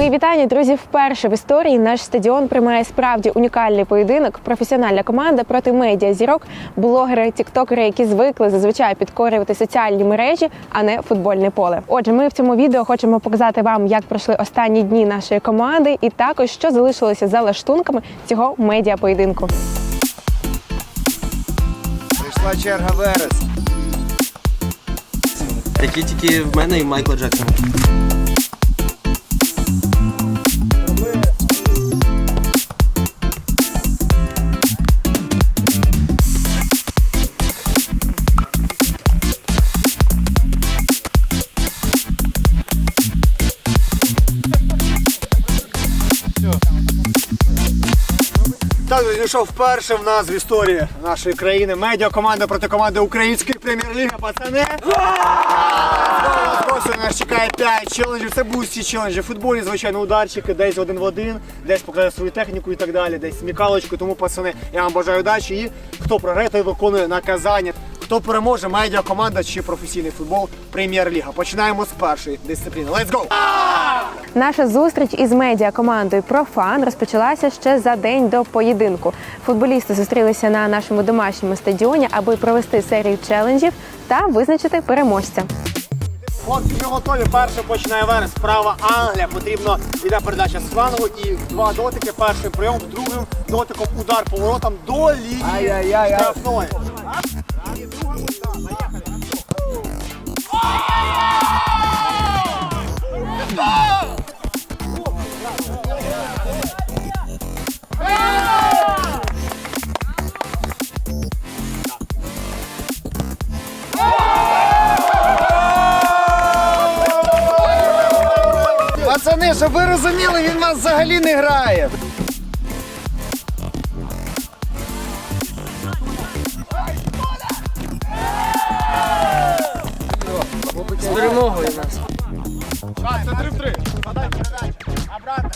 Мої вітання, друзі. Вперше в історії наш стадіон приймає справді унікальний поєдинок. Професіональна команда проти медіа зірок, блогери, тіктокери, які звикли зазвичай підкорювати соціальні мережі, а не футбольне поле. Отже, ми в цьому відео хочемо показати вам, як пройшли останні дні нашої команди, і також що залишилося за лаштунками цього медіа поєдинку. Прийшла черга Верес. Такі тільки в мене і Майкла Джексона. Що вперше в нас в історії нашої країни Медіа команда проти команди Української прем'єр-ліги, пацани. Просто нас чекає 5 челенджів. Це будуть всі челенджі. футболі. звичайно, ударчики, десь один в один, десь покаже свою техніку і так далі, десь смікалочку. Тому, пацани, я вам бажаю удачі. І хто програє, той виконує наказання. Хто переможе, медіакоманда чи професійний футбол, прем'єр-ліга. Починаємо з першої дисципліни. Let's go! Наша зустріч із медіа командою Профан розпочалася ще за день до поєдинку. Футболісти зустрілися на нашому домашньому стадіоні, аби провести серію челенджів та визначити переможця. Хлопці вже готові. Перший починає Верес. Права Англія. Потрібно йде передача з флангу і два дотики. Перший прийом, другим дотиком удар поворотом до лінії штрафної. Пацани, щоб ви розуміли, він вас взагалі не грає. Перемогою нас. Це 3-3. Подай передачу. Обратно.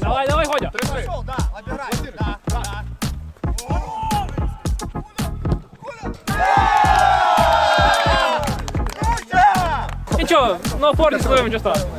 Давай, давай, Годя. Пошел, да, обирай. Да, да. Нічого, ну опорні, своєму нічого страшного.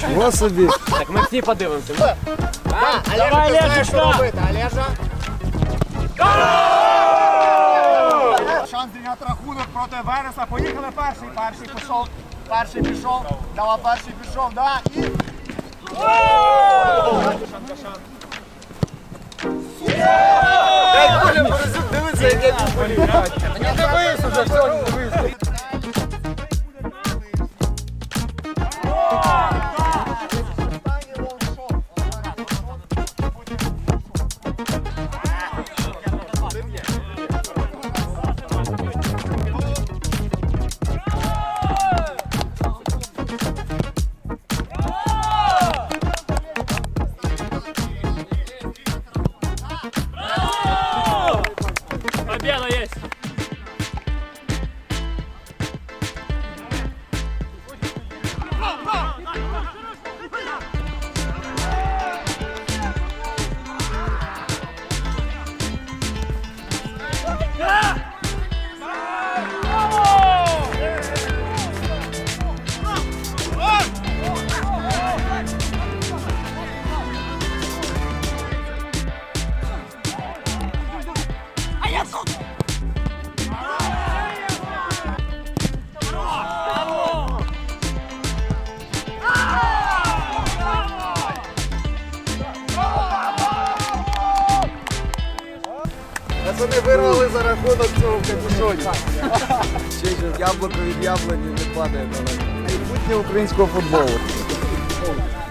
Чого собі? Так ми всі подивимося. Да, Олежа, Давай, ти знаєш, що робити, Олежа. Шанс зрівняти рахунок проти Вереса. Поїхали перший. Перший пішов. Перший пішов. Давай перший пішов, да. І... Дай Коля Борисюк дивиться, як я футболі. Не дивись уже, все, не дивись. yes. Падає далеко. Майбутнє українського футболу.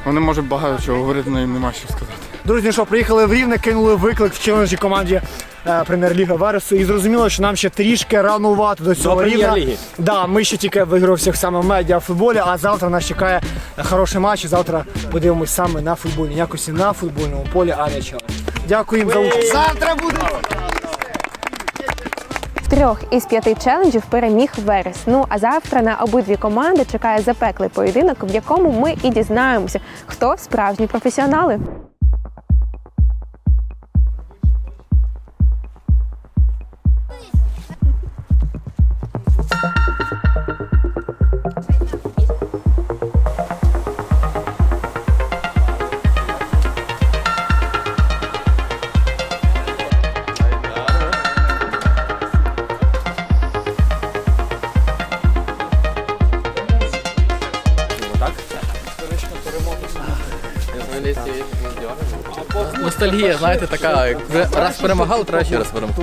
Вони можуть багато чого говорити, але їм нема що сказати. Друзі, ну що приїхали в Рівне, кинули виклик в челенджі команді е, Прем'єр-ліга Вересу. І зрозуміло, що нам ще трішки ранувати до цього рівня. Да, ми ще тільки вигрався саме в медіафутболі, а завтра нас чекає хороший матч. І завтра подивимось саме на футбольній якості на футбольному полі, а не челендж. Дякую їм за участь. Завтра буде! Трьох із п'яти челенджів переміг Верес. Ну а завтра на обидві команди чекає запеклий поєдинок, в якому ми і дізнаємося, хто справжні професіонали. Ностальгія, знаєте, така, як раз перемагали, треба ще раз перемогти.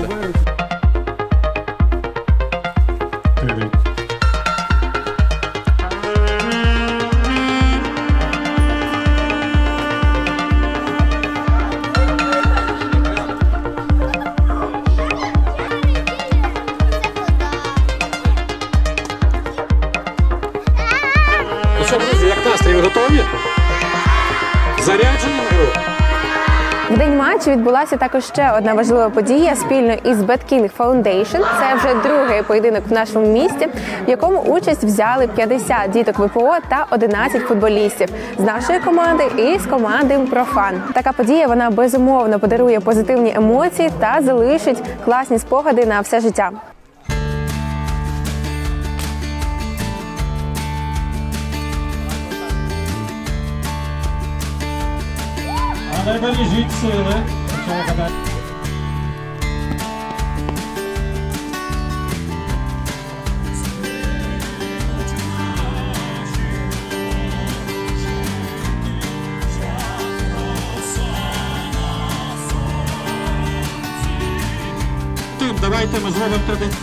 Відбулася також ще одна важлива подія спільно із Betking Foundation. Це вже другий поєдинок в нашому місті, в якому участь взяли 50 діток ВПО та 11 футболістів з нашої команди і з команди Профан. Така подія вона безумовно подарує позитивні емоції та залишить класні спогади на все життя. А не бережіть сили. Давайте ми зробимо традицію.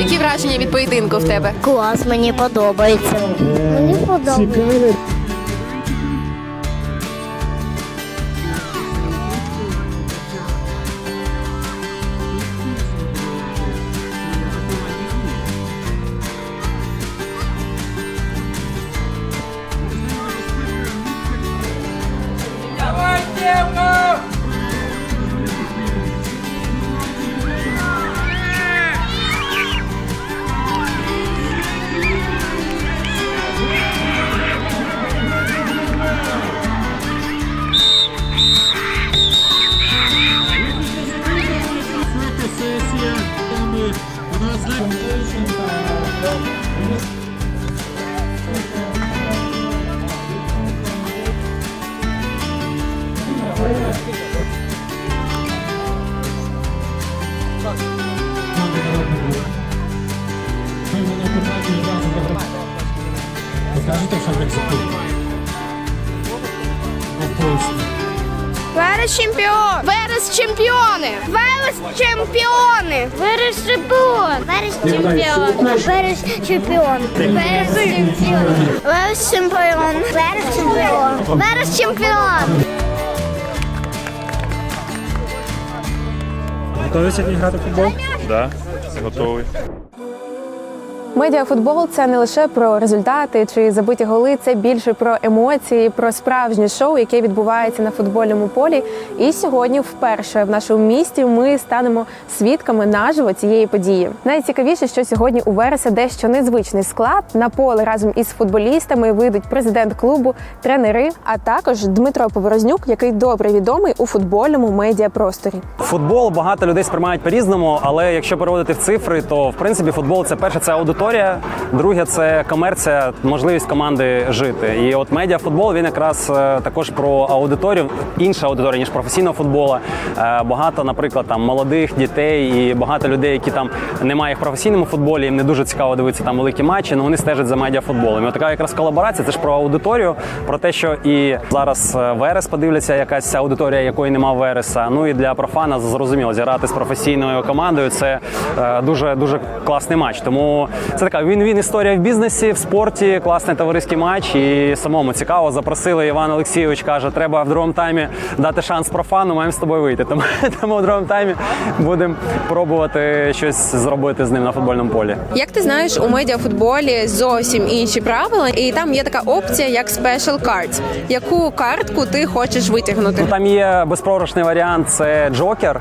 Які враження від поєдинку в тебе? Клас, мені подобається. Мені подобається. Покажете, що ви Верес чемпіон! Верес чемпіони! Чемпіони! Верес чемпіон! Верес чемпіон! Верес чемпіон! Верес чемпіон! Верес чемпіон! Верес чемпіон! Верес чемпіон! Готові сьогодні грати в футбол? Да, готовий. Медіафутбол це не лише про результати чи забиті голи, це більше про емоції, про справжнє шоу, яке відбувається на футбольному полі. І сьогодні, вперше в нашому місті, ми станемо свідками наживо цієї події. Найцікавіше, що сьогодні у Вереса дещо незвичний склад. На поле разом із футболістами вийдуть президент клубу, тренери, а також Дмитро Поворознюк, який добре відомий у футбольному медіапросторі. Футбол багато людей сприймають по-різному, але якщо переводити в цифри, то в принципі футбол це перше це аудиторія. Аудиторія. Друге це комерція, можливість команди жити. І от медіафутбол він якраз е, також про аудиторію, інша аудиторія ніж професійного футболу. Е, Багато, наприклад, там молодих дітей і багато людей, які там немає їх в професійному футболі, їм не дуже цікаво дивитися там великі матчі, але вони стежать за медіафутболом. І от така якраз колаборація. Це ж про аудиторію, про те, що і зараз е, Верес подивляться, якась аудиторія, якої нема Вереса. Ну і для профана зрозуміло, зіграти з професійною командою це дуже дуже класний матч. Тому це така він він історія в бізнесі, в спорті, класний товариський матч. І самому цікаво. Запросили Іван Олексійович, каже, треба в другому таймі дати шанс профану. Маємо з тобою вийти. Тому, тому в другому таймі будемо пробувати щось зробити з ним на футбольному полі. Як ти знаєш, у медіафутболі зовсім інші правила, і там є така опція, як Special Cards. Яку картку ти хочеш витягнути? Ну, там є безпрограшний варіант, це Джокер.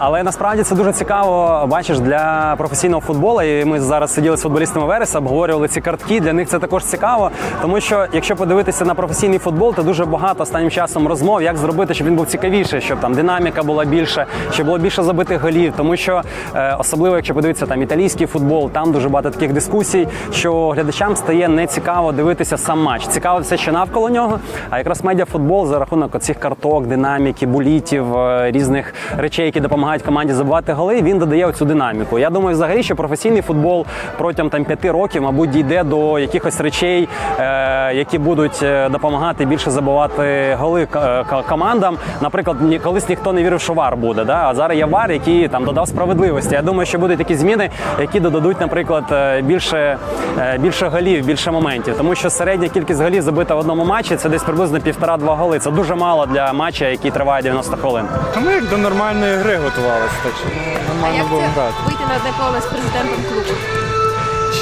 Але насправді це дуже цікаво. Бачиш, для професійного футболу. І ми зараз сиділи з футболістами Вереса, обговорювали ці картки. Для них це також цікаво, тому що якщо подивитися на професійний футбол, то дуже багато останнім часом розмов, як зробити, щоб він був цікавіший, щоб там динаміка була більше, щоб було більше забитих голів. Тому що е, особливо, якщо подивитися там італійський футбол, там дуже багато таких дискусій, що глядачам стає не цікаво дивитися сам матч. Цікаво все, що навколо нього. А якраз медіафутбол за рахунок оцих карток, динаміки, булітів, е, різних речей, які допомагають команді забивати голи, він додає оцю динаміку. Я думаю, взагалі, що професійний футбол протягом там п'яти років, мабуть, дійде до якихось речей, е, які будуть е, допомагати більше забивати голи к- е, командам. Наприклад, ні- колись ніхто не вірив, що вар буде. Да? А зараз є вар, який там додав справедливості. Я думаю, що будуть такі зміни, які додадуть, наприклад, більше, більше голів, більше моментів. Тому що середня кількість голів забита в одному матчі це десь приблизно півтора-два голи. Це дуже мало для матча, який триває 90 хвилин. Та ми як до нормальної гри готувалися, так що нормально будемо грати. вийти на одне коло з президентом клубу?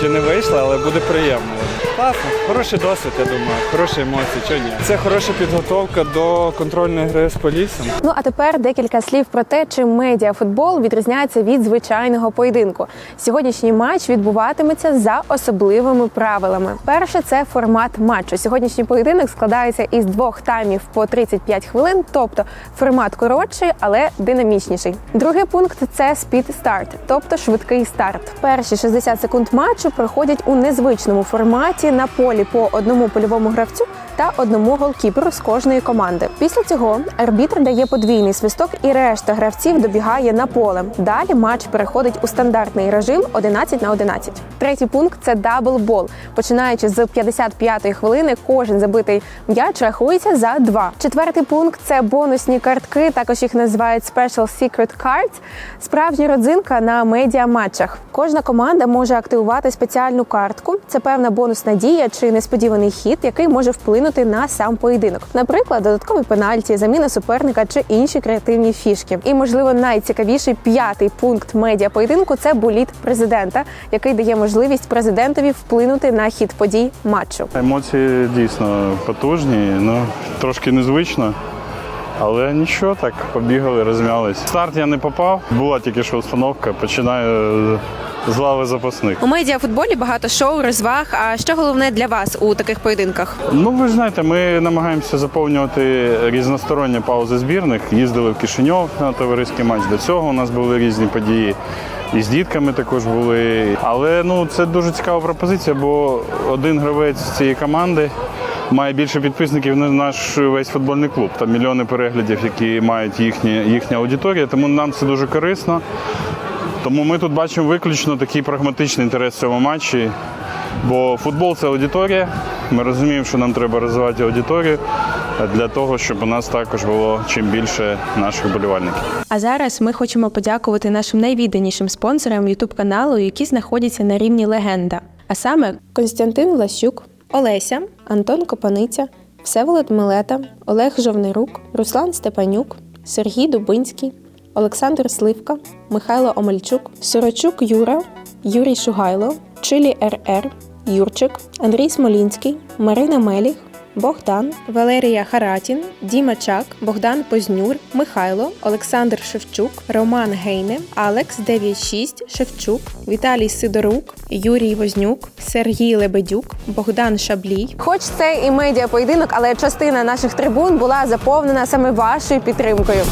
Ще не вийшло, але буде приємно. Класно, хороший досвід, я думаю, хороші емоції, чого ні. Це хороша підготовка до контрольної гри з полісом. Ну а тепер декілька слів про те, чим медіафутбол відрізняється від звичайного поєдинку. Сьогоднішній матч відбуватиметься за особливими правилами. Перше це формат матчу. Сьогоднішній поєдинок складається із двох таймів по 35 хвилин, тобто формат коротший, але динамічніший. Другий пункт це спід старт, тобто швидкий старт. Перші 60 секунд матчу проходять у незвичному форматі на полі по одному польовому гравцю та одному голкіперу з кожної команди. Після цього арбітр дає подвійний свисток, і решта гравців добігає на поле. Далі матч переходить у стандартний режим 11 на 11. Третій пункт це даблбол. Починаючи з 55-ї хвилини, кожен забитий м'яч рахується за два. Четвертий пункт це бонусні картки. Також їх називають Special Secret Cards. Справжня родзинка на медіа матчах. Кожна команда може активувати спеціальну картку. Це певна бонусна дія чи несподіваний хід, який може вплинути на сам поєдинок. Наприклад, додатковий пенальті, заміна суперника чи інші креативні фішки. І, можливо, найцікавіший п'ятий пункт медіа поєдинку це боліт президента, який дає можливість президентові вплинути на хід подій матчу. Емоції дійсно потужні, ну трошки незвично. Але нічого, так побігали, розм'ялись. Старт я не попав, була тільки що установка, починаю з лави запасних. У медіафутболі багато шоу, розваг. А що головне для вас у таких поєдинках? Ну, ви ж знаєте, ми намагаємося заповнювати різносторонні паузи збірних. Їздили в Кишиньов на товариський матч. До цього у нас були різні події. І з дітками також були. Але ну це дуже цікава пропозиція, бо один гравець цієї команди має більше підписників, ніж наш весь футбольний клуб. Там мільйони переглядів, які мають їхні, їхня аудиторія. Тому нам це дуже корисно. Тому ми тут бачимо виключно такий прагматичний інтерес в цьому матчі. Бо футбол це аудиторія. Ми розуміємо, що нам треба розвивати аудиторію для того, щоб у нас також було чим більше наших болівальників. А зараз ми хочемо подякувати нашим найвідданішим спонсорам youtube каналу, які знаходяться на рівні легенда. А саме Константин Влащук, Олеся, Антон Копаниця, Всеволод Милета, Олег Жовнирук, Руслан Степанюк, Сергій Дубинський, Олександр Сливка, Михайло Омельчук, Сорочук Юра, Юрій Шугайло, Чилі РР, Юрчик, Андрій Смолінський, Марина Меліх, Богдан, Валерія Харатін, Діма Чак, Богдан Познюр, Михайло, Олександр Шевчук, Роман Гейне, Алекс 96, Шевчук, Віталій Сидорук, Юрій Вознюк, Сергій Лебедюк, Богдан Шаблій, Хоч це і медіа поєдинок, але частина наших трибун була заповнена саме вашою підтримкою.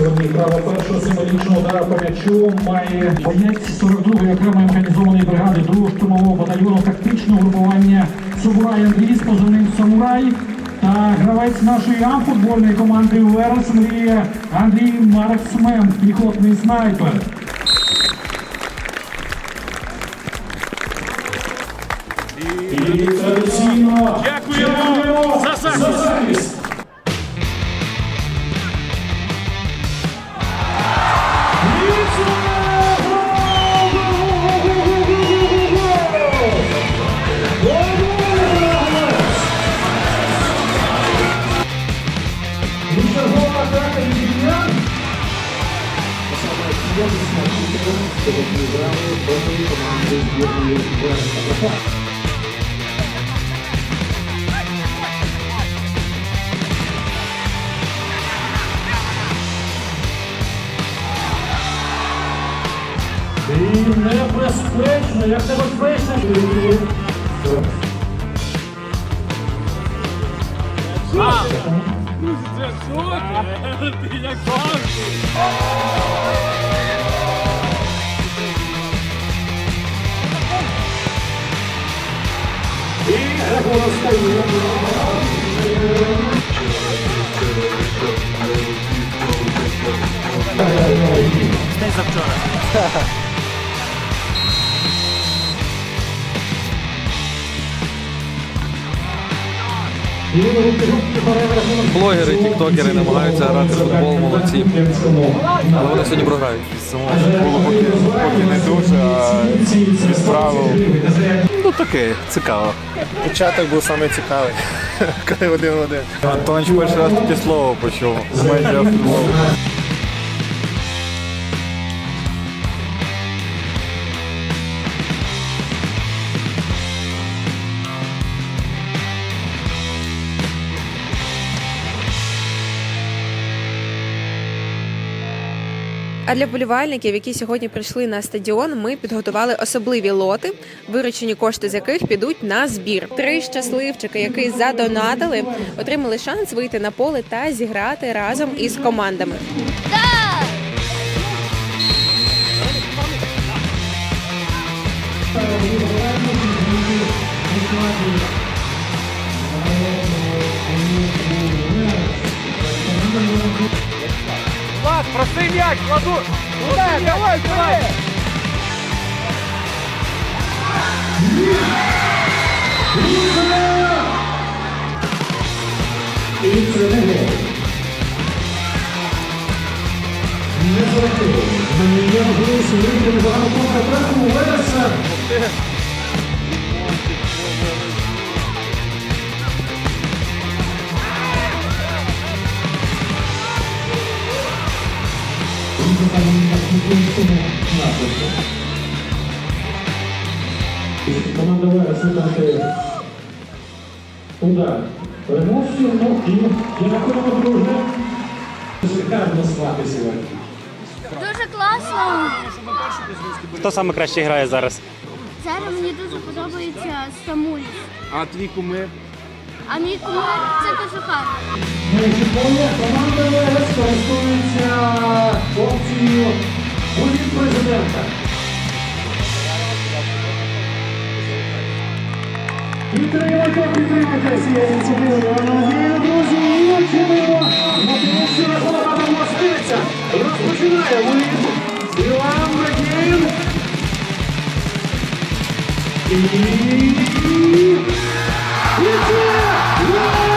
Сьогодні право першого символічного удара по м'ячу має боєць 42-ї окремої механізованої бригади 2-го штурмового батальйону тактичного групування Сумурай Андрій з позивним Самурай та гравець нашої амфутбольної команди Верес Мрія Андрій Марксмен, піхотний снайпер. І І небезпечно, як небезпечно. Це супер! Ти як завжди! Блогери, тіктокери намагаються грати в футбол, молодці. Але вони сьогодні програють. Самого футболу поки, поки не дуже, а від правил. Ну таке, цікаво. Початок був саме цікавий, коли один в один. Антонович перший раз таке слово почув. Медіа футбол. А для болівальників, які сьогодні прийшли на стадіон, ми підготували особливі лоти, виручені кошти з яких підуть на збір. Три щасливчики, які задонатили, отримали шанс вийти на поле та зіграти разом із командами. Влад, м'яч, Владу! Удар, давай, давай! Не гол. Не зараховує. Мені є можливість вийти на багато контратаку Команда Верес виконати Удар. Переможцю, ну і дякуємо, друже. Шикарно слати сьогодні. Дуже класно. Хто саме краще грає зараз? Зараз мені дуже подобається Самуль. А твій кумир? А мій кумир це чергове, команда ВС користується опцією «Політ президента. Підтримайте, підтримайте цієї ініціативи. Надію, друзі, і очевидно, мотивація голова намоститься. Розпочинає виліт. Іван Радін. І... І це!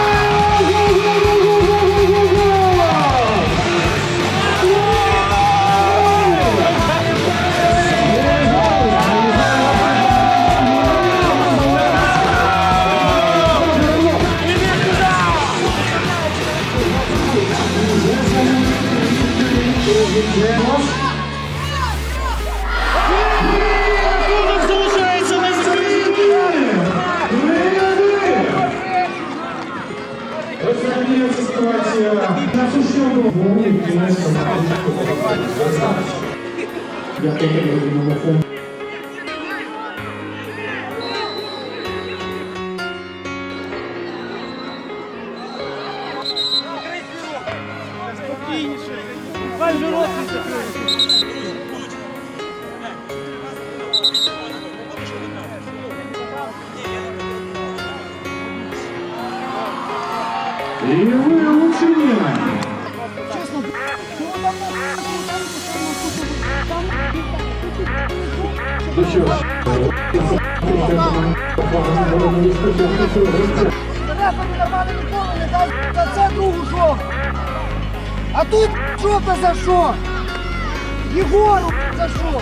Дякую. І Ну що ж, Це другу жовту. А тут жовта за що? Єгору за що?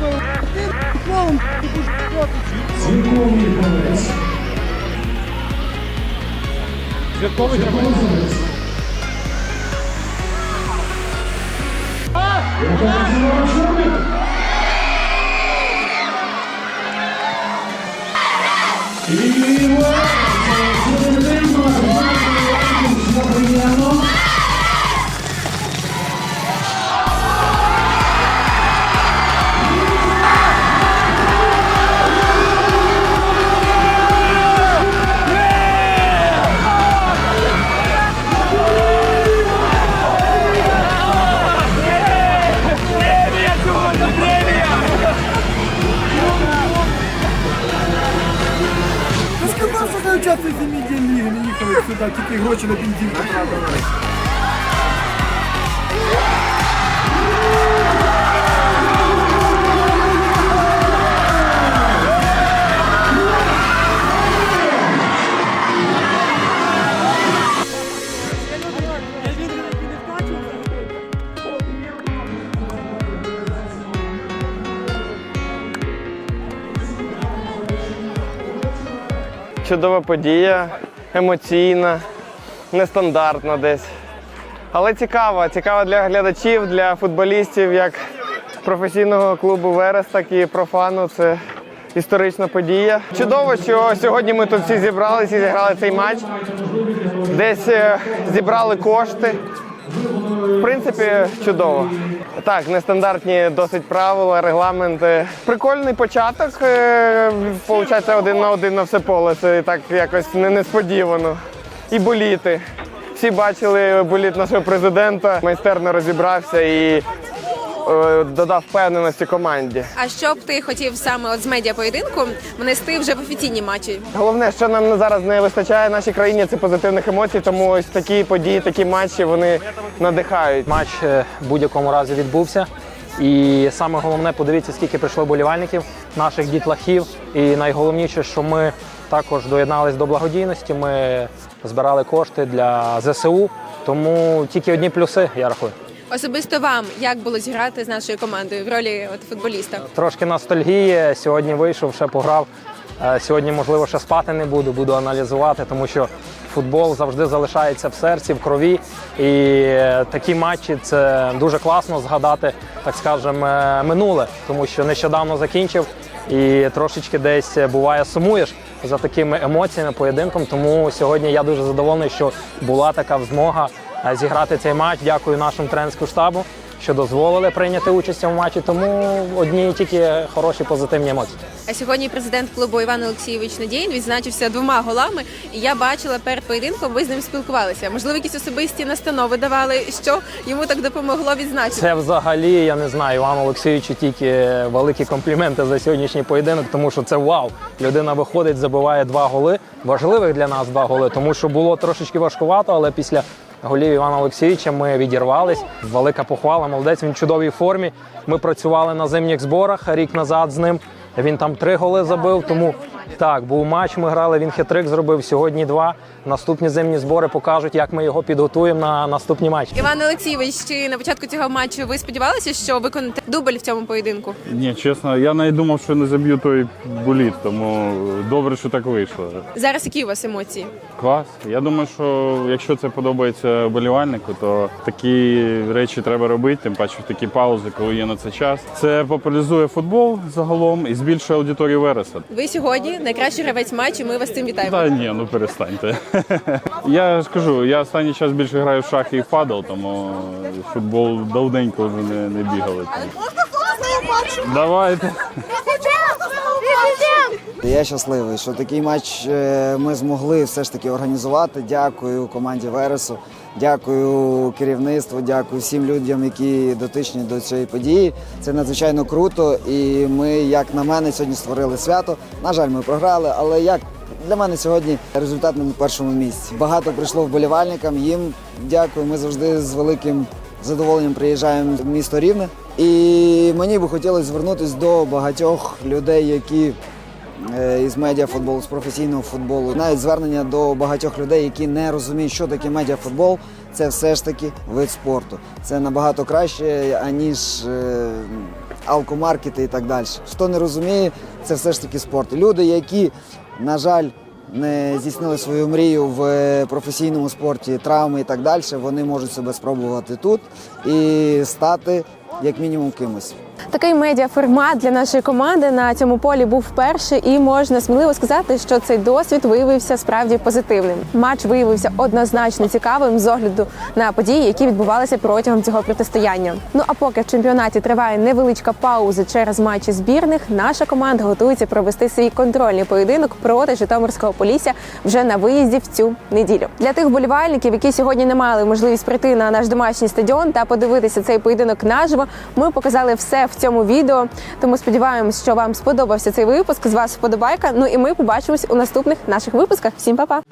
Ти ти Цілковий гравець. Святковий гравець. Яка називає І гроші на бензин потратили. Чудова подія, емоційна, нестандартна десь. Але цікава, цікава для глядачів, для футболістів, як професійного клубу Верес, так і профану. Це історична подія. Чудово, що сьогодні ми тут всі зібралися і зіграли цей матч. Десь е, зібрали кошти. В принципі, чудово. Так, нестандартні досить правила, регламенти. Прикольний початок. е, Получається один на один на все поле. Це так якось не- несподівано. І боліти. Всі бачили боліт нашого президента, майстерно розібрався і е, додав впевненості команді. А що б ти хотів саме от з медіапоєдинку внести вже в офіційні матчі? Головне, що нам зараз не вистачає нашій країні, це позитивних емоцій. Тому ось такі події, такі матчі вони надихають. Матч е, в будь-якому разі відбувся. І саме головне, подивіться, скільки прийшло болівальників, наших дітлахів. І найголовніше, що ми також доєднались до благодійності. Ми збирали кошти для ЗСУ. Тому тільки одні плюси, я рахую. Особисто вам як було зіграти з нашою командою в ролі от футболіста? Трошки ностальгії. Сьогодні вийшов, ще пограв. Е, Сьогодні, можливо, ще спати не буду, буду аналізувати, тому що футбол завжди залишається в серці, в крові. І е, такі матчі це дуже класно згадати, так скажемо, е, минуле, тому що нещодавно закінчив. і трошечки десь буває сумуєш за такими емоціями, поєдинком. Тому сьогодні я дуже задоволений, що була така змога е, зіграти цей матч. Дякую нашому тренерському штабу, що дозволили прийняти участь у матчі. Тому одні тільки хороші позитивні емоції. А сьогодні президент клубу Іван Олексійович Надєєн відзначився двома голами. І я бачила перед поєдинком, ви з ним спілкувалися. Можливо, якісь особисті настанови давали, що йому так допомогло відзначити. Це взагалі, я не знаю, Івану Олексійовичу тільки великі компліменти за сьогоднішній поєдинок, тому що це вау. Людина виходить, забиває два голи. Важливих для нас два голи, тому що було трошечки важкувато, але після голів Івана Олексійовича ми відірвались. Велика похвала, молодець. Він в чудовій формі. Ми працювали на зимніх зборах рік назад з ним. Він там три голи забив, тому так, був матч, ми грали, він хитрик зробив, сьогодні два. Наступні зимні збори покажуть, як ми його підготуємо на наступні матчі. Іван Олексійович, чи на початку цього матчу ви сподівалися, що виконаєте дубль в цьому поєдинку? Ні, чесно, я навіть думав, що не заб'ю той боліт, тому добре, що так вийшло. Зараз які у вас емоції? Клас. Я думаю, що якщо це подобається вболівальнику, то такі речі треба робити, тим паче в такі паузи, коли є на це час. Це популяризує футбол загалом і збільшує аудиторію Вереса. Ви сьогодні найкращий гравець матчу. Ми вас цим вітаємо. Та ні, ну перестаньте. я ж кажу, я останній час більше граю в шахи і в падал, тому футбол давненько вже не, не бігали. Давайте. Я щасливий, що такий матч е, ми змогли все ж таки організувати. Дякую команді Вересу, дякую керівництву, дякую всім людям, які дотичні до цієї події. Це надзвичайно круто. І ми, як на мене, сьогодні створили свято. На жаль, ми програли, але як для мене сьогодні результат на першому місці. Багато прийшло вболівальникам. Їм дякую. Ми завжди з великим задоволенням приїжджаємо в місто Рівне. І мені би хотілося звернутися до багатьох людей, які із медіафутболу, з професійного футболу. Навіть звернення до багатьох людей, які не розуміють, що таке медіафутбол, це все ж таки вид спорту. Це набагато краще, аніж е, алкомаркети і так далі. Хто не розуміє, це все ж таки спорт. Люди, які, на жаль, не здійснили свою мрію в е, професійному спорті, травми і так далі, вони можуть себе спробувати тут і стати як мінімум кимось. Такий медіаформат для нашої команди на цьому полі був вперше, і можна сміливо сказати, що цей досвід виявився справді позитивним. Матч виявився однозначно цікавим з огляду на події, які відбувалися протягом цього протистояння. Ну а поки в чемпіонаті триває невеличка пауза через матчі збірних, наша команда готується провести свій контрольний поєдинок проти Житомирського Полісся вже на виїзді в цю неділю. Для тих болівальників, які сьогодні не мали можливість прийти на наш домашній стадіон та подивитися цей поєдинок наживо, ми показали все в цьому відео. Тому сподіваємось, що вам сподобався цей випуск. З вас вподобайка. Ну і ми побачимось у наступних наших випусках. Всім па-па!